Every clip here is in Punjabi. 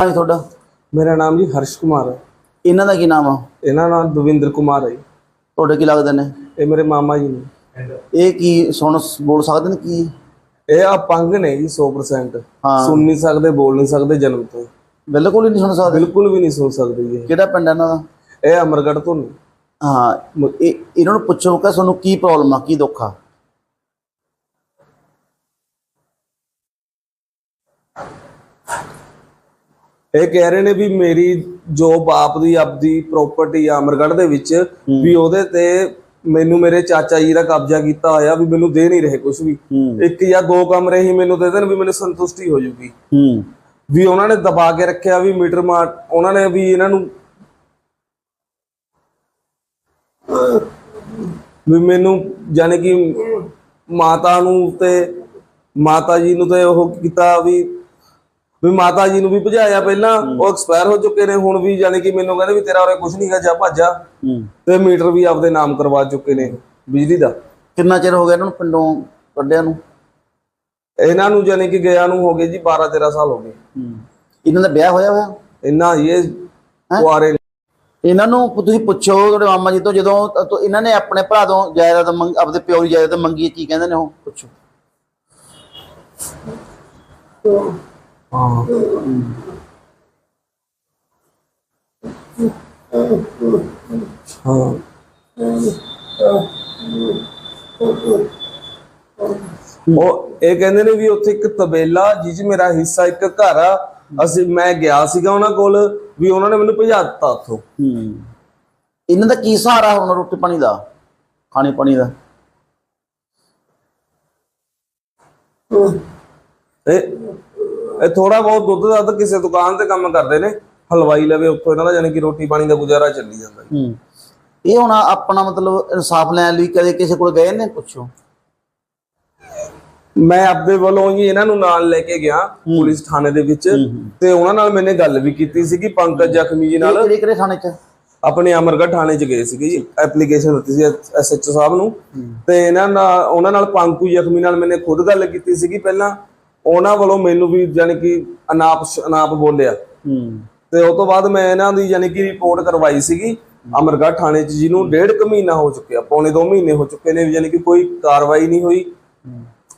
ਭਾਈ ਤੁਹਾਡਾ? ਮੇਰਾ ਨਾਮ ਜੀ ਹਰਸ਼ ਕੁਮਾਰ ਹੈ। ਇਹਨਾਂ ਦਾ ਕੀ ਨਾਮ ਆ? ਇਹਨਾਂ ਦਾ ਨਾਮ ਦਵਿੰਦਰ ਕੁਮਾਰ ਹੈ ਜੀ। ਤੁਹਾਡੇ ਕੀ ਲੱਗਦੇ ਨੇ? ਇਹ ਮੇਰੇ ਮਾਮਾ ਜੀ ਨੇ। ਇਹ ਕੀ ਸੁਣ ਬੋਲ ਸਕਦੇ ਨੇ ਕੀ? ਇਹ ਆ ਪੰਗ ਨੇ ਜੀ 100% ਹਾਂ। ਸੁਣ ਨਹੀਂ ਸਕਦੇ ਬੋਲ ਨਹੀਂ ਸਕਦੇ ਜਨਮ ਤੋਂ। ਬਿਲਕੁਲ ਹੀ ਨਹੀਂ ਸੁਣ ਸਕਦੇ? ਬਿਲਕੁਲ ਵੀ ਨਹੀਂ ਸੁਣ ਸਕਦੇ ਜੀ ਕਿਹੜਾ ਪਿੰਡ ਹੈ ਇਹਨਾਂ ਦਾ? ਇਹ। ਇਹ ਅਮਰਗੜ੍ਹ ਤੋਂ ਨੇ। ਹਾਂ ਇਹ ਇਹਨਾਂ ਨੂੰ ਪੁੱਛੋ ਕਿ ਤੁਹਾਨੂੰ ਕੀ ਪ੍ਰੋਬਲਮ ਆ ਕੀ ਦੁੱਖ ਆ? ਇਹ ਕਹਿ ਰਹੇ ਨੇ ਵੀ ਮੇਰੀ ਜੋ ਬਾਪ ਦੀ ਆਪਦੀ ਪ੍ਰਾਪਰਟੀ ਆ ਅਮਰਗੜ੍ਹ ਦੇ ਵਿੱਚ ਵੀ ਉਹਦੇ ਤੇ ਮੈਨੂੰ ਮੇਰੇ ਚਾਚਾ ਜੀ ਦਾ ਕਬਜ਼ਾ ਕੀਤਾ ਹੋਇਆ ਵੀ ਮੈਨੂੰ ਦੇ ਨਹੀਂ ਰਹੇ ਕੁਝ ਵੀ। ਇੱਕ ਜਾਂ ਦੋ ਕਮਰੇ ਹੀ ਮੈਨੂੰ ਦੇ ਦੇਣ ਵੀ ਮੈਨੂੰ ਸੰਤੁਸ਼ਟੀ ਹੋ ਜੂਗੀ। ਵੀ ਉਹਨਾਂ ਨੇ ਦਬਾ ਕੇ ਰੱਖਿਆ ਵੀ ਮੀਟਰ ਮਾਰ ਉਹਨਾਂ ਨੇ ਵੀ ਇਹਨਾਂ ਨੂੰ ਵੀ ਮੈਨੂੰ ਜਾਨੇ ਕਿ ਮਾਤਾ ਨੂੰ ਤੇ ਮਾਤਾ ਜੀ ਨੂੰ ਤੇ ਉਹ ਕੀਤਾ ਵੀ ਵੀ ਮਾਤਾ ਜੀ ਨੂੰ ਵੀ ਭਜਾਇਆ ਪਹਿਲਾਂ ਉਹ ਐਕਸਪਾਇਰ ਹੋ ਚੁੱਕੇ ਨੇ ਹੁਣ ਵੀ ਜਾਨੇ ਕਿ ਮੈਨੂੰ ਕਹਿੰਦੇ ਵੀ ਤੇਰਾ ਉਰੇ ਕੁਝ ਨਹੀਂ ਗਾ ਜਾ ਭੱਜਾ ਹੂੰ। ਤੇ ਮੀਟਰ ਵੀ ਆਪਦੇ ਨਾਮ ਕਰਵਾ ਚੁੱਕੇ ਨੇ ਬਿਜਲੀ ਦਾ। ਕਿੰਨਾ ਚਿਰ ਹੋ ਗਿਆ ਇਹਨਾਂ ਨੂੰ ਪਿੰਡੋਂ ਕੱਢਿਆ ਨੂੰ? ਇਹਨਾਂ ਨੂੰ ਜਾਨੇ ਕਿ ਗਿਆ ਨੂੰ ਹੋ ਗਏ ਜੀ 12 13 ਸਾਲ ਹੋ ਗਏ। ਹੂੰ। ਇਹਨਾਂ ਦਾ ਵਿਆਹ ਹੋਇਆ ਹੋਇਆ? ਇੰਨਾ ਇਹ ਕੁਆਰੇ ਇਹਨਾਂ ਨੂੰ ਤੁਸੀਂ ਪੁੱਛੋ ਤੁਹਾਡੇ ਮਾਮਾ ਜੀ ਤੋਂ ਜਦੋਂ ਤ- ਇਹਨਾਂ ਨੇ ਆਪਣੇ ਭਰਾ ਤੋਂ ਜਾਇਦਾਦ ਆਪਦੇ ਪਿਓ ਦੀ ਜਾਇਦਾਦ ਮੰਗੀ ਹੈ, ਕੀ ਕਹਿੰਦੇ ਨੇ ਉਹ? ਪੁੱਛੋ। ਹਾਂ। ਉਹ ਇਹ ਕਹਿੰਦੇ ਨੇ ਵੀ ਉੱਥੇ ਇੱਕ ਤਬੇਲਾ ਜਿਹ 'ਚ ਮੇਰਾ ਹਿੱਸਾ ਇੱਕ ਘਰ ਆ। ਅਸੀਂ ਮੈਂ ਗਿਆ ਸੀਗਾ ਉਹਨਾਂ ਕੋਲ ਵੀ ਉਹਨਾਂ ਨੇ ਮੈਨੂੰ ਭਜਾ ਦਿੱਤਾ ਉੱਥੋਂ। ਹੂੰ। ਇਹਨਾਂ ਦਾ ਕੀ ਸਹਾਰਾ ਹੁਣ ਰੋਟੀ ਪਾਣੀ ਦਾ? ਖਾਣੇ ਪਾਣੀ ਦਾ? ਇਹ ਇਹ ਥੋੜਾ ਬਹੁਤ ਦੁੱਧ ਦਾ ਤਾਂ ਕਿਸੇ ਦੁਕਾਨ ਤੇ ਕੰਮ ਕਰਦੇ ਨੇ ਹਲਵਾਈ ਲਵੇ ਉੱਥੋਂ ਇਹਨਾਂ ਦਾ ਯਾਨੀ ਕਿ ਰੋਟੀ ਪਾਣੀ ਦਾ ਗੁਜ਼ਾਰਾ ਚੱਲੀ ਜਾਂਦਾ ਜੀ। ਹੂੰ। ਇਹ ਹੁਣ ਆਪਣਾ ਮਤਲਬ ਇਨਸਾਫ ਲੈਣ ਲਈ ਕਦੇ ਕਿਸੇ ਕੋਲ ਗਏ ਨੇ ਪੁੱਛੋ? ਮੈਂ ਆਪਦੇ ਵੱਲੋਂ ਜੀ ਇਹਨਾਂ ਨੂੰ ਨਾਲ ਲੈ ਕੇ ਗਿਆ ਪੁਲਿਸ ਥਾਣੇ ਦੇ ਵਿੱਚ ਤੇ ਉਹਨਾਂ ਨਾਲ ਮੈਨੇ ਗੱਲ ਵੀ ਕੀਤੀ ਸੀਗੀ ਪੰਕਜ ਜ਼ਖਮੀ ਜੀ ਨਾਲ। ਕਿਹੜੇ ਕਿਹੜੇ ਥਾਣੇ ਚ? ਆਪਣੇ ਅਮਰਗੜ੍ਹ ਥਾਣੇ ਚ ਗਏ ਸੀਗੇ ਜੀ ਐਪਲੀਕੇਸ਼ਨ ਦਿੱਤੀ ਸੀ ਐਸਐਚਓ ਸਾਹਿਬ ਨੂੰ। ਤੇ ਇਹਨਾਂ ਨਾਲ ਉਹਨਾਂ ਨਾਲ ਪੰਕੂ ਜ਼ਖਮੀ ਨਾਲ ਮੈਨੇ ਖੁਦ ਗੱਲ ਕੀਤੀ ਸੀਗੀ ਪਹਿਲਾਂ। ਉਹਨਾਂ ਵੱਲੋਂ ਮੈਨੂੰ ਵੀ ਯਾਨੀ ਕਿ ਅਨਾਪ ਅਨਾਪ ਬੋਲਿਆ। ਹੂੰ। ਤੇ ਉਸ ਤੋਂ ਬਾਅਦ ਮੈਂ ਇਹਨਾਂ ਦੀ ਯਾਨੀ ਕਿ ਰਿਪੋਰਟ ਕਰਵਾਈ ਸੀਗੀ। ਅਮਰਗੜ੍ਹ ਥਾਣੇ 'ਚ ਜਿਹਨੂੰ ਡੇਢ ਕੁ ਮਹੀਨਾ ਹੋ ਚੁੱਕਿਆ ਪੌਣੇ 2 ਮਹੀਨੇ ਹੋ ਚੁੱਕੇ ਨੇ ਯਾਨੀ ਕਿ ਕੋਈ ਕਾਰਵਾਈ ਨਹੀਂ ਹੋਈ।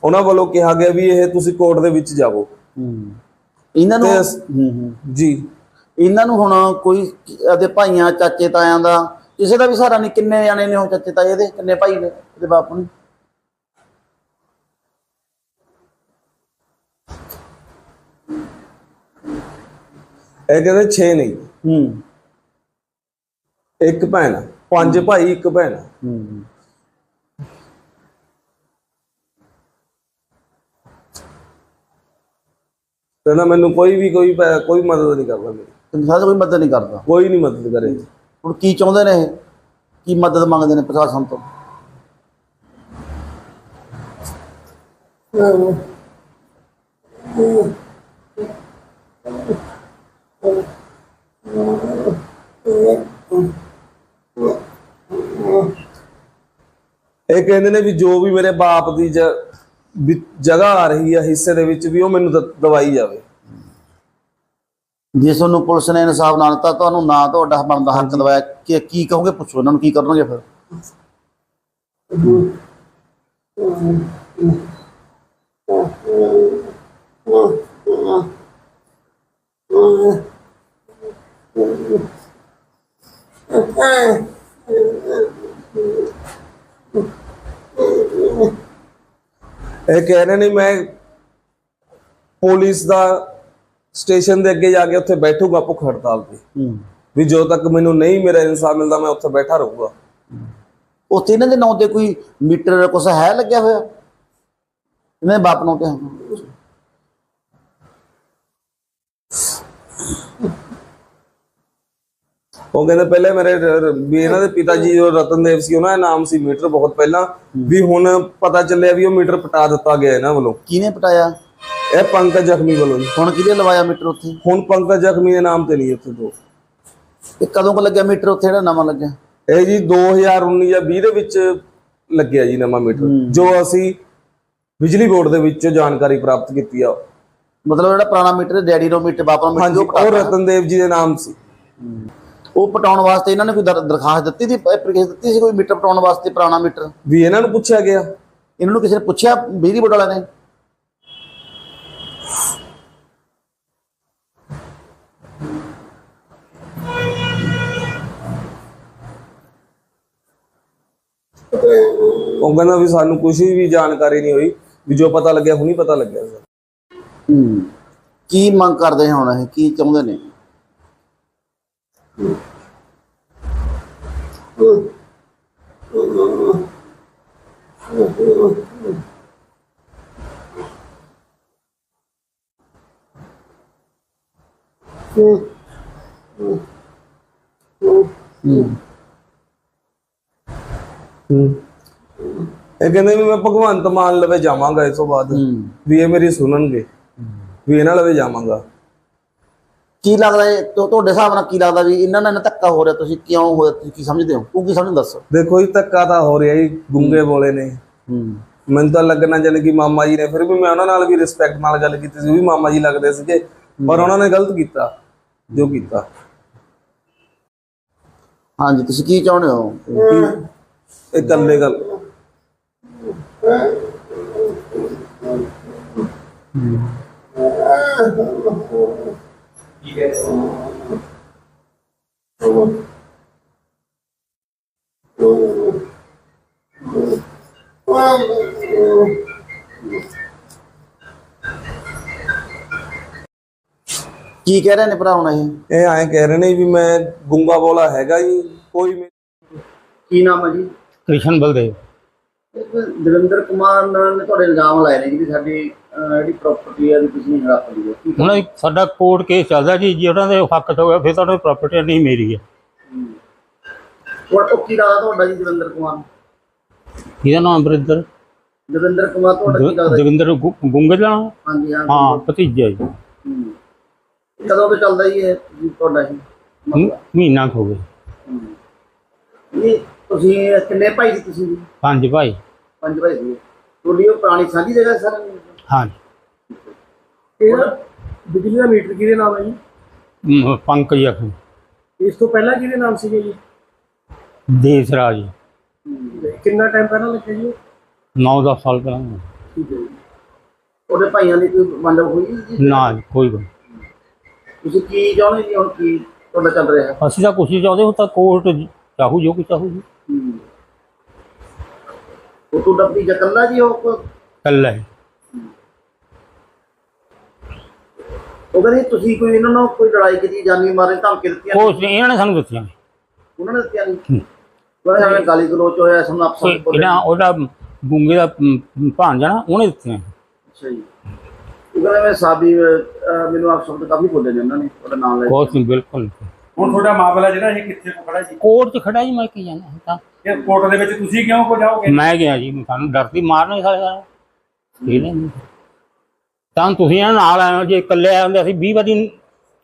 ਉਹਨਾਂ ਵੱਲੋਂ ਕਿਹਾ ਗਿਆ ਵੀ ਇਹ ਤੁਸੀਂ ਕੋਰਟ ਦੇ ਵਿੱਚ ਜਾਵੋ। ਹੂੰ। ਇਹਨਾਂ ਨੂੰ ਜੀ। ਇਹਨਾਂ ਨੂੰ ਹੁਣ ਕੋਈ ਇਹਦੇ ਭਾਈਆਂ ਚਾਚੇ ਤਾਇਆਂ ਦਾ ਕਿਸੇ ਦਾ ਵੀ ਸਹਾਰਾ ਨਹੀਂ ਕਿੰਨੇ ਜਾਣੇ ਨੇ ਉਹ ਚਾਚੇ ਤਾਏ ਇਹਦੇ ਕਿੰਨੇ ਭਾਈ ਨੇ ਇਹਦੇ ਬਾਪ ਨੂੰ? ਇਹ ਕਹਿੰਦੇ 6 ਨਹੀਂ। ਹੂੰ। ਇੱਕ ਭੈਣ ਆ। ਪੰਜ ਭਾਈ ਇੱਕ ਭੈਣ ਆ। ਹੂੰ। ਕਹਿੰਦਾ ਮੈਨੂੰ ਕੋਈ ਵੀ ਕੋਈ ਪੈ- ਕੋਈ ਮਦਦ ਨਹੀਂ ਕਰਦਾ ਮੇਰੀ। ਤੇ ਸਾਡਾ ਕੋਈ ਮਦਦ ਨਹੀਂ ਕਰਦਾ? ਕੋਈ ਨਹੀਂ ਮਦਦ ਕਰੇ। ਹੁਣ ਕੀ ਚਾਹੁੰਦੇ ਨੇ ਇਹ? ਕੀ ਮਦਦ ਮੰਗਦੇ ਨੇ ਪ੍ਰਸ਼ਾਸਨ ਤੋਂ? ਇਹ ਕਹਿੰਦੇ ਨੇ ਵੀ ਜੋ ਵੀ ਮੇਰੇ ਬਾਪ ਦੀ ਜਗ੍ਹਾ ਆ ਰਹੀ ਆ ਹਿੱਸੇ ਦੇ ਵਿੱਚ ਵੀ ਉਹ ਮੈਨੂੰ ਦਵਾਈ ਜਾਵੇ। ਜੇ ਤੁਹਾਨੂੰ ਪੁਲਿਸ ਨੇ ਇਨਸਾਫ ਨਾ ਦਿੱਤਾ ਤੁਹਾਨੂੰ ਨਾ ਤੁਹਾਡਾ ਬਣਦਾ ਹੱਕ ਦਵਾਇਆ ਕਿ ਕੀ ਕਹੋਗੇ ਪੁੱਛੋ ਇਹਨਾਂ ਨੂੰ ਕੀ ਕਰਨਗੇ ਫਿਰ? ਕਹਿ ਰਹੇ ਨੇ ਮੈਂ ਪੁਲਿਸ ਦਾ ਸਟੇਸ਼ਨ ਦੇ ਅੱਗੇ ਜਾ ਕੇ ਉੱਥੇ ਬੈਠੂਗਾ ਭੁੱਖ ਹੜਤਾਲ ਤੇ। ਵੀ ਜਦੋਂ ਤੱਕ ਮੈਨੂੰ ਨਹੀਂ ਮੇਰਾ ਇਨਸਾਫ ਮਿਲਦਾ ਮੈਂ ਉੱਥੇ ਬੈਠਾ ਰਹੂੰਗਾ। ਉੱਥੇ ਇਹਨਾਂ ਦੇ ਨਾਂ ਤੇ ਕੋਈ ਮੀਟਰ ਕੁਛ ਹੈ ਲੱਗਿਆ ਹੋਇਆ? ਇਹਨਾਂ ਦੇ ਬਾਪ ਨਾਂ ਤੇ ਉਹ ਕਹਿੰਦੇ ਪਹਿਲੇ ਮੇਰੇ ਰ- ਰ- ਵੀ ਇਹਨਾਂ ਦੇ ਪਿਤਾ ਜੀ ਜੋ ਰਤਨਦੇਵ ਸੀ ਉਹਨਾਂ ਦਾ ਨਾਮ ਸੀ ਮੀਟਰ ਬਹੁਤ ਪਹਿਲਾਂ। ਵੀ ਹੁਣ ਪਤਾ ਚੱਲਿਆ ਵੀ ਉਹ ਮੀਟਰ ਪਟਾ ਦਿੱਤਾ ਗਿਆ ਇਹਨਾਂ ਵੱਲੋਂ। ਕਿਹਨੇ ਪਟਾਇਆ? ਇਹ ਪੰਕਜ ਜ਼ਖਮੀ ਵੱਲੋਂ ਜੀ। ਹੁਣ ਕਿਹਦੇ ਲਵਾਇਆ ਮੀਟਰ ਉੱਥੇ? ਹੁਣ ਪੰਕਜ ਜ਼ਖਮੀ ਦੇ ਨਾਮ ਤੇ ਨਹੀਂ ਉੱਥੇ ਦੋ। ਇਹ ਕਦੋਂ ਕੁ ਲੱਗਿਆ ਮੀਟਰ ਉੱਥੇ? ਜਿਹੜਾ ਨਵਾਂ ਲੱਗਿਆ? ਇਹ ਜੀ 2019 ਜਾਂ 20 ਦੇ ਵਿੱਚ ਲੱਗਿਆ ਜੀ ਨਵਾਂ ਮੀਟਰ। ਜੋ ਅਸੀਂ ਬਿਜਲੀ ਬੋਰਡ ਦੇ ਵਿੱਚੋਂ ਜਾਣਕਾਰੀ ਪ੍ਰਾਪਤ ਕੀਤੀ ਆ। ਮਤਲਬ ਜਿਹੜਾ ਪੁਰਾਣਾ ਮੀਟਰ ਡੈਡੀ ਨੂੰ ਮੀਟਰ ਬਾਪਾ ਮੀਟਰ ਉਹ ਰਤਨਦੇਵ ਜੀ ਦੇ ਨਾਮ ਸੀ। ਉਹ ਪਟਾਉਣ ਵਾਸਤੇ ਇਹਨਾਂ ਨੇ ਕੋਈ ਦਰ- ਦਰਖਾਸਤ ਦਿੱਤੀ ਸੀ ਐਪਲੀਕੇਸ਼ਨ ਦਿੱਤੀ ਸੀ ਕੋਈ ਮੀਟਰ ਪਟਾਉਣ ਵਾਸਤੇ ਪੁਰਾਣਾ ਮੀਟਰ? ਵੀ ਇਹਨਾਂ ਨੂੰ ਪੁੱਛਿਆ ਗਿਆ? ਇਹਨਾਂ ਨੂੰ ਕਿਸੇ ਨੇ ਪੁੱਛਿਆ ਬਿਜਲੀ ਬੋਰਡ ਵਾਲਿਆਂ ਨੇ? ਉਹ ਕਹਿੰਦਾ ਵੀ ਸਾਨੂੰ ਕੁਝ ਵੀ ਜਾਣਕਾਰੀ ਨਹੀਂ ਹੋਈ ਵੀ ਜੋ ਪਤਾ ਲੱਗਿਆ ਹੁਣੀ ਪਤਾ ਲੱਗਿਆ ਸਰ। ਕੀ ਮੰਗ ਕਰਦੇ ਹੁਣ ਇਹ? ਕੀ ਚਾਹੁੰਦੇ ਨੇ? ਇਹ ਕਹਿੰਦੇ ਵੀ ਮੈਂ ਭਗਵੰਤ ਮਾਨ ਲਵੇ ਜਾਵਾਂਗਾ ਇਸ ਤੋਂ ਬਾਅਦ ਵੀ ਇਹ ਮੇਰੀ ਸੁਣਨਗੇ ਵੀ ਇਹਨਾਂ ਲਵੇ ਜਾਵਾਂਗਾ। ਕੀ ਲੱਗਦਾ ਹੈ ਤੁ- ਤੁਹਾਡੇ ਹਿਸਾਬ ਨਾਲ ਕੀ ਲੱਗਦਾ ਵੀ ਇਹਨਾਂ ਨਾਲ ਇੰਨਾ ਧੱਕਾ ਹੋ ਰਿਹਾ? ਤੁਸੀਂ ਕਿਉਂ ਹੋਇਆ ਤੁਸੀਂ ਕੀ ਸਮਝਦੇ ਹੋ? ਤੂੰ ਕੀ ਸਮਝਦਾ? ਦੱਸੋ। ਦੇਖੋ ਜੀ ਧੱਕਾ ਤਾਂ ਹੋ ਰਿਹਾ ਜੀ ਗੁੰਗੇ ਬੋਲੇ ਨੇ। ਹੂੰ। ਮੈਨੂੰ ਤਾਂ ਲੱਗਣਾ ਜਾਣੀ ਕਿ ਮਾਮਾ ਜੀ ਨੇ ਫਿਰ ਵੀ ਮੈਂ ਉਹਨਾਂ ਨਾਲ ਵੀ ਰਿਸਪੈਕਟ ਨਾਲ ਗੱਲ ਕੀਤੀ ਸੀ ਉਹ ਵੀ ਮਾਮਾ ਜੀ ਲੱਗਦੇ ਸੀਗੇ ਪਰ ਉਹਨਾਂ ਨੇ ਗਲਤ ਕੀਤਾ ਜੋ ਕੀਤਾ। ਹਾਂਜੀ ਤੁਸੀਂ ਕੀ ਚਾਹੁੰਦੇ ਹੋ? ਇਹ ਇਕੱਲੇ ਗੱਲ। ਕੀ ਕਹਿ ਰਹੇ ਨੇ ਭਰਾ ਹੁਣ ਇਹ ਇਹ ਐਂ ਕਹਿ ਰਹੇ ਨੇ ਵੀ ਮੈਂ ਗੁੰਗਾ ਬੋਲਾ ਹੈਗਾ ਜੀ ਕੋਈ ਮੇ- ਕੀ ਨਾਮ ਹੈ ਜੀ? ਕ੍ਰਿਸ਼ਨ ਬਲਦੇਵ। ਦਵਿੰਦਰ ਕੁਮਾਰ ਨੇ ਤੁਹਾਡੇ ਇਲਜ਼ਾਮ ਲਾਏ ਨੇ ਕਿ ਸਾਡੀ ਜਿਹੜੀ ਪ੍ਰਾਪਰਟੀ ਵੀ ਤੁਸੀਂ ਹੜਪ ਲਈ ਹੈ। ਹੁਣ ਇਹ ਸਾਡਾ ਕੋਰਟ ਕੇਸ ਚੱਲਦਾ ਜੀ ਜੇ ਉਹਨਾਂ ਦੇ ਹੱਕ ਚ ਹੋ ਗਿਆ ਫਿਰ ਤੁਹਾਡੀ ਪ੍ਰਾਪਰਟੀ ਨਹੀਂ ਮੇਰੀ ਹੈ। ਉਹ ਕੀ ਲੱਗਦਾ ਤੁਹਾਡਾ ਜੀ ਦਵਿੰਦਰ ਕੁਮਾਰ? ਇਹਦਾ ਨਾਮ ਅਮਰਿੰਦਰ ਦਵਿੰਦਰ ਕੁਮਾਰ ਤੁਹਾਡਾ ਕੀ ਜੀ? ਦਵਿੰਦਰ ਗੁ- ਗੁੰਗੇ ਦਾ ਨਾਮ? ਹਾਂਜੀ ਹਾਂ ਭਤੀਜਾ ਜੀ। ਕਦੋਂ ਤੋਂ ਚੱਲਦਾ ਜੀ ਇਹ ਜੀ ਤੁਹਾਡਾ ਇਹ ਮ- ਮਹੀਨਾ ਹੋ ਗਿਆ। ਹੂੰ। ਨਹੀਂ ਤੁਸੀਂ ਕਿੰਨੇ ਭਾਈ ਸੀ ਤੁਸੀਂ? ਜੀ? ਪੰਜ ਭਾਈ। ਪੰਜ ਭਾਈ ਸੀ। ਤੁਹਾਡੀ ਉਹ ਪੁਰਾਣੀ ਸਾਂਝੀ ਜਗ੍ਹਾ ਸਰ ਹਾਂ ਇਹਦਾ ਬਿਜਲੀ ਦਾ ਮੀਟਰ ਕਿਹਦੇ ਨਾਮ ਹੈ ਜੀ? ਮ- ਪੰਕਜ ਅਖ ਇਸ ਤੋਂ ਪਹਿਲਾਂ ਕਿਹਦੇ ਨਾਮ ਸੀਗੇ ਜੀ? ਦੇਸ ਰਾਜ ਤੇ ਕਿੰਨਾ ਟਾਈਮ ਪਹਿਲਾਂ ਲੱਗਿਆ ਜੀ 9-10 ਸਾਲ ਪਹਿਲਾਂ। ਠੀਕ ਹੈ ਜੀ। ਉਹਦੇ ਭਾਈਆਂ ਦੀ ਕੋਈ ਵੰਡ ਹੋਈ ਜੀ? ਨਾ ਜੀ, ਕੋਈ ਗੱਲ ਤੁਸੀਂ ਕੀ ਚਾਹੁੰਦੇ ਜੀ ਹੁਣ ਕੀ ਤੁਹਾਡਾ ਚੱਲ ਰਿਹਾ? ਅਸੀਂ ਤਾਂ ਕੁਛ ਨਹੀਂ ਚਾਹੁੰਦੇ ਉਹ ਤਾਂ ਕੋਰਟ ਚਾਹੂ ਜੋ ਕੁ ਚਾਹੂ ਜੀ। ਹੂੰ। ਉਹ ਤੁਹਾਡਾ ਭਤੀਜਾ ਇਕੱਲਾ ਜੀ ਉਹ ਕੋ- ਕੱਲਾ ਹੈ ਉਹ ਕਹਿੰਦੇ ਤੁਸੀਂ ਕੋਈ ਇਹਨਾਂ ਨਾਲ ਕੋਈ ਲੜਾਈ ਕੀਤੀ ਜਾਨੀ ਮਾਰੇ ਧਮਕੀ ਦਿੱਤੀਆਂ ਕੁਛ ਨਹੀਂ ਇਹਨਾਂ ਨੇ ਸਾਨੂੰ ਨਹੀਂ। ਉਹਨਾਂ ਨੇ ਦਿੱਤੀਆਂ ਨਹੀਂ ਉਹਨਾਂ ਗਾਲੀ ਗਲੋਚ ਹੋਇਆ ਸਾਨੂੰ ਆਪਸ ਕੋਈ ਵਿੱਚ ਬੋਲੇ ਇਹਨਾਂ ਉਹਦਾ ਗੁੰਗੇ ਦਾ ਮ, ਭਾਂਜਾ ਨਾ ਉਹਨੇ ਦਿੱਤੀਆਂ ਅੱਛਾ ਜੀ ਉਹ ਕਹਿੰਦੇ ਮੈਂ ਸਾਬੀ ਅਹ, ਮੈਨੂੰ ਆਪ ਸ਼ਬਦ ਕਾਫੀ ਬੋਲੇ ਨੇ ਉਹਨਾਂ ਨੇ ਉਹਦਾ ਨਾਮ ਲੈ ਕੇ। ਕੁਛ ਨਹੀਂ ਬਿਲਕੁਲ ਨਹੀਂ। ਹੁਣ ਤੁਹਾਡਾ ਮਾਮਲਾ ਜਿਹੜਾ ਇਹ ਕਿੱਥੇ ਕੋ ਖੜਾ ਜੀ? ਕੋਰਟ 'ਚ ਖੜਾ ਜੀ ਮੈਂ ਕੀ ਜਾਣਾ ਤਾਂ। ਇਹ ਕੋਰਟ ਦੇ ਵਿੱਚ ਤੁਸੀਂ ਕਿਉਂ ਕੋ ਜਾਓਗੇ? ਮੈਂ ਗਿਆ ਜੀ ਸਾਨੂੰ ਡਰਦੀ ਮਾਰ ਨਹੀਂ ਸਕਦਾ। ਠੀਕ ਨਹੀਂ ਤਾਂ ਤੁਸੀਂ ਇਹਨਾਂ ਨਾਲ ਆਏ ਹੋ, ਜੇ ਇਕੱਲੇ ਆਏ ਹੁੰਦੇ ਅਸੀਂ 20 ਵਾਰੀ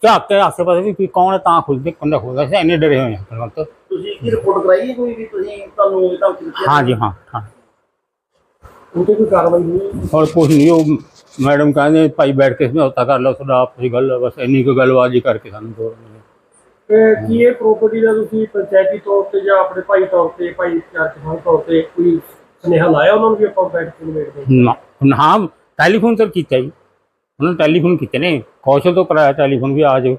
ਝਾਕ ਕੇ ਆਸੇ ਪਾਸੇ ਵੀ ਕੋਈ ਕੌਣ ਹੈ ਤਾਂ ਖੁੱਲਦੇ ਕੰਦਾ ਖੁੱਲਦਾ ਸੀ ਇੰਨੇ ਡਰੇ ਹੋਏ ਆ ਕਲਵੰਤ ਤੁਸੀਂ ਕੀ ਰਿਪੋਰਟ ਕਰਾਈ ਹੈ ਕੋਈ ਵੀ ਤੁਸੀਂ ਤੁਹਾਨੂੰ ਦਿੱਤੀ ਹਾਂ? ਜੀ ਹਾਂ ਹਾਂ। ਉਹ ਤੇ ਕੋਈ ਕਾਰਵਾਈ ਨਹੀਂ ਹੋਈ। ਔਰ ਕੁਛ ਨਹੀਂ ਉਹ ਮੈਡਮ ਕਹਿੰਦੇ ਭਾਈ ਬੈਠ ਕੇ ਸਮਝੌਤਾ ਕਰ ਲਓ ਤੁਹਾਡਾ ਆਪਸੀ ਗੱਲ ਹੈ, ਬਸ ਇੰਨੀ ਕੁ ਗੱਲਬਾਜ਼ੀ ਕਰਕੇ ਸਾਨੂੰ ਤੋੜ ਤੇ ਕੀ ਇਹ ਪ੍ਰਾਪਰਟੀ ਦਾ ਤੁਸੀਂ ਪੰਚਾਇਤੀ ਤੌਰ ਤੇ ਜਾਂ ਆਪਣੇ ਭਾਈ ਤੌਰ ਤੇ ਭਾਈ ਸਾਹਿਬ ਤੌਰ ਤੇ ਕੋਈ ਸੁਨੇਹਾ ਲਾਇਆ ਉਹਨਾਂ ਨੂੰ ਵੀ ਆਪਾਂ ਬੈਠ ਕੇ ਨਿਬੇੜਦੇ ਹਾਂ? ਨਾ ਹਾਂ ਟੈਲੀਫੋਨ ਤੇ ਕੀਤਾ ਜੀ। ਉਹਨਾਂ ਨੇ ਟੈਲੀਫੋਨ ਕੀਤੇ ਨੇ। ਕੌਸ਼ਲ ਤੋਂ ਕਰਾਇਆ ਟੈਲੀਫੋਨ ਵੀ ਆ ਜਾਓ।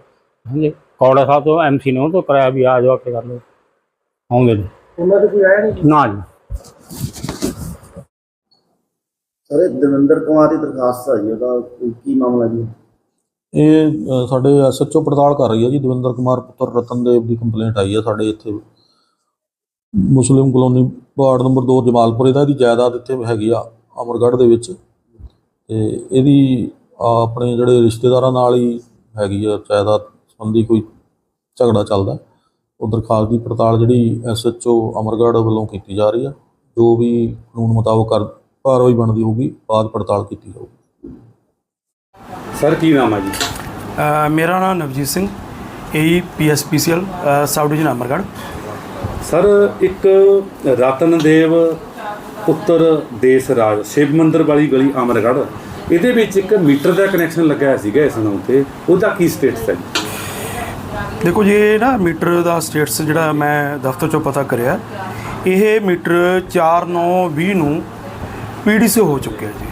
ਹਾਂਜੀ ਕੌੜਾ ਸਾਹਿਬ ਤੋਂ ਐਮਸੀ ਨੇ ਉਹ ਤੋਂ ਕਰਾਇਆ ਵੀ ਆ ਜਾਓ ਆ ਕੇ ਕਰ ਲਓ। ਆਉਂਦੇ ਨੇ। ਉਹਨਾਂ ਦੇ ਕੋਈ ਆਇਆ ਨਹੀਂ ਨਾ ਜੀ। ਸਰ ਦਵਿੰਦਰ ਕੁਮਾਰ ਦੀ ਦਰਖਾਸਤ ਜੀ ਉਹਦਾ ਕੀ ਮਾਮਲਾ ਜੀ? ਇਹ ਅ, ਸਾਡੇ ਐਸਐਚਓ ਪੜਤਾਲ ਕਰ ਰਹੀ ਹੈ ਜੀ ਦਵਿੰਦਰ ਕੁਮਾਰ ਪੁੱਤਰ ਰਤਨਦੇਵ ਦੀ ਕੰਪਲੇਂਟ ਆਈ ਹੈ ਸਾਡੇ ਇੱਥੇ। Muslim colony ward number 2 Jamalpur ਇਹਦਾ ਦੀ ਜਾਇਦਾਦ ਇੱਥੇ ਹੈਗੀ ਆ ਅਮਰਗੜ੍ਹ ਦੇ ਵਿੱਚ। ਤੇ ਇਹਦੀ ਆਪਣੇ ਜਿਹੜੇ ਰਿਸ਼ਤੇਦਾਰਾਂ ਨਾਲ ਹੀ ਹੈਗੀ ਆ ਜਾਇਦਾਦ ਸੰਬੰਧੀ ਕੋਈ ਝਗੜਾ ਚੱਲਦਾ। ਉਹ ਦਰਖਾਸਤ ਦੀ ਪੜਤਾਲ ਜਿਹੜੀ ਐਸਐਚਓ ਅਮਰਗੜ੍ਹ ਵੱਲੋਂ ਕੀਤੀ ਜਾ ਰਹੀ ਆ ਜੋ ਵੀ ਕਾਨੂੰਨ ਮੁਤਾਬਕ ਕਰ ਕਾਰਵਾਈ ਬਣਦੀ ਹੋਊਗੀ ਬਾਅਦ ਪੜਤਾਲ ਕੀਤੀ ਜਾਊਗੀ। ਸਰ ਕੀ ਨਾਮ ਹੈ ਜੀ? ਅ, ਮੇਰਾ ਨਾਮ Navjeet Singh AE PSPCL sub division Amargarh. Sir ਇੱਕ ਰਤਨਦੇਵ ਪੁੱਤਰ ਦੇਸ ਰਾਜ ਸ਼ਿਵ ਮੰਦਿਰ ਵਾਲੀ ਗਲੀ ਅਮਰਗੜ੍ਹ। ਇਹਦੇ ਵਿੱਚ ਇੱਕ ਮੀਟਰ ਦਾ ਕਨੈਕਸ਼ਨ ਲੱਗਾ ਹੋਇਆ ਸੀਗਾ ਇਸ ਨਾਮ ਤੇ ਉਹਦਾ ਕੀ ਸਟੇਟਸ ਹੈ ਜੀ? ਦੇਖੋ ਜੀ ਇਹ ਨਾ ਮੀਟਰ ਦਾ ਸਟੇਟਸ ਜਿਹੜਾ ਮੈਂ ਦਫ਼ਤਰ ਚੋਂ ਪਤਾ ਕਰਿਆ ਇਹ ਮੀਟਰ 4920 ਨੂੰ ਪੀਡੀਸੀ ਹੋ ਚੁੱਕਿਆ ਜੀ।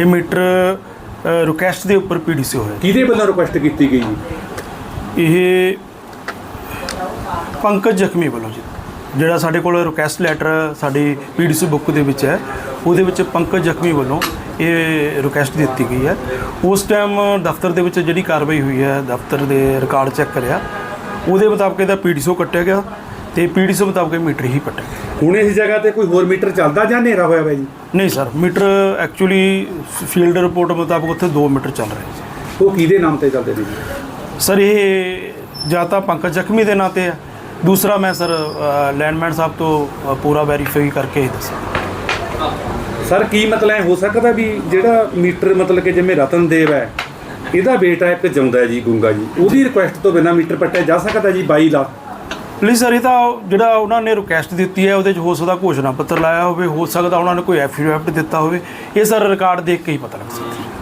ਇਹ ਮੀਟਰ ਰਿਕੁਐਸਟ ਦੇ ਉੱਪਰ ਪੀਡੀਸੀ ਹੋਇਆ ਕਿਹਦੇ ਵੱਲੋਂ ਰਿਕੁਐਸਟ ਕੀਤੀ ਗਈ ਇਹ ਪੰਕਜ ਜ਼ਖਮੀ ਵੱਲੋਂ ਜੀ। ਜਿਹੜਾ ਸਾਡੇ ਕੋਲ ਰਿਕੁਐਸਟ ਲੈਟਰ ਸਾਡੀ ਪੀਡੀਸੀ ਬੁੱਕ ਦੇ ਵਿੱਚ ਹੈ ਉਹਦੇ ਵਿੱਚ ਪੰਕਜ ਜ਼ਖਮੀ ਵੱਲੋਂ ਇਹ ਰਿਕੁਐਸਟ ਦਿੱਤੀ ਗਈ ਹੈ। ਉਸ ਟਾਈਮ ਦਫ਼ਤਰ ਦੇ ਵਿੱਚ ਜਿਹੜੀ ਕਾਰਵਾਈ ਹੋਈ ਹੈ ਦਫ਼ਤਰ ਦੇ ਰਿਕਾਰਡ ਚੈੱਕ ਕਰਿਆ ਉਹਦੇ ਮੁਤਾਬਕ ਇਹਦਾ ਪੀਡੀਸੀ ਕੱਟਿਆ ਗਿਆ। ਤੇ ਪੀਡੀਸੀ ਮੁਤਾਬਕ ਇਹ ਮੀਟਰ ਹੀ ਪੱਟਿਆ ਹੁਣ ਇਸ ਜਗ੍ਹਾ ਤੇ ਕੋਈ ਹੋਰ ਮੀਟਰ ਚੱਲਦਾ ਜਾਂ ਹਨੇਰਾ ਹੋਇਆ ਹੋਇਆ ਜੀ? ਨਹੀਂ sir meter actually field report ਮੁਤਾਬਕ ਉੱਥੇ 2 ਮੀਟਰ ਚੱਲ ਰਹੇ ਸੀ। ਉਹ ਕਿਹਦੇ ਨਾਮ ਤੇ ਚੱਲਦੇ ਨੇ ਜੀ? ਸਰ ਇਹ ਜਾਂ ਤਾਂ ਪੰਕਜ ਜ਼ਖਮੀ ਦੇ ਨਾਂ ਤੇ ਹੈ ਦੂਸਰਾ ਮੈਂ ਸਰ ਲੈਂਡਮੈਨ ਸਾਹਿਬ ਤੋਂ ਅ, ਪੂਰਾ ਵੈਰੀਫਾਈ ਕਰਕੇ ਹੀ ਦੱਸਾਂ। ਸਰ ਕੀ ਮਤਲਬ ਹੈ ਹੋ ਸਕਦਾ ਵੀ ਜਿਹੜਾ ਮੀਟਰ ਮਤਲਬ ਕਿ ਜਿਵੇਂ ਰਤਨਦੇਵ ਹੈ ਇਹਦਾ ਬੇਟਾ ਇੱਕ ਜਿਉਂਦਾ ਹੈ ਜੀ ਗੁੰਗਾ ਜੀ। ਉਹਦੀ ਰਿਕੁਐਸਟ ਤੋਂ ਬਿਨਾ ਮੀਟਰ ਪੱਟਿਆ ਜਾ ਸਕਦਾ ਜੀ 22 ਲੱਖ ਪਲੀਜ਼ ਸਰ ਇਹ ਤਾਂ ਜਿਹੜਾ ਉਹਨਾਂ ਨੇ ਰਿਕੁਐਸਟ ਦਿੱਤੀ ਹੈ, ਉਹਦੇ 'ਚ ਹੋ ਸਕਦਾ ਘੋਸ਼ਣਾ ਪੱਤਰ ਲਾਇਆ ਹੋਵੇ, ਹੋ ਸਕਦਾ ਉਹਨਾਂ ਨੇ ਕੋਈ ਐਫੀਡੇਵਿਟ ਦਿੱਤਾ ਹੋਵੇ, ਇਹ ਸਰ ਰਿਕਾਰਡ ਦੇਖ ਕੇ ਹੀ ਪਤਾ ਲੱਗ ਸਕਦਾ।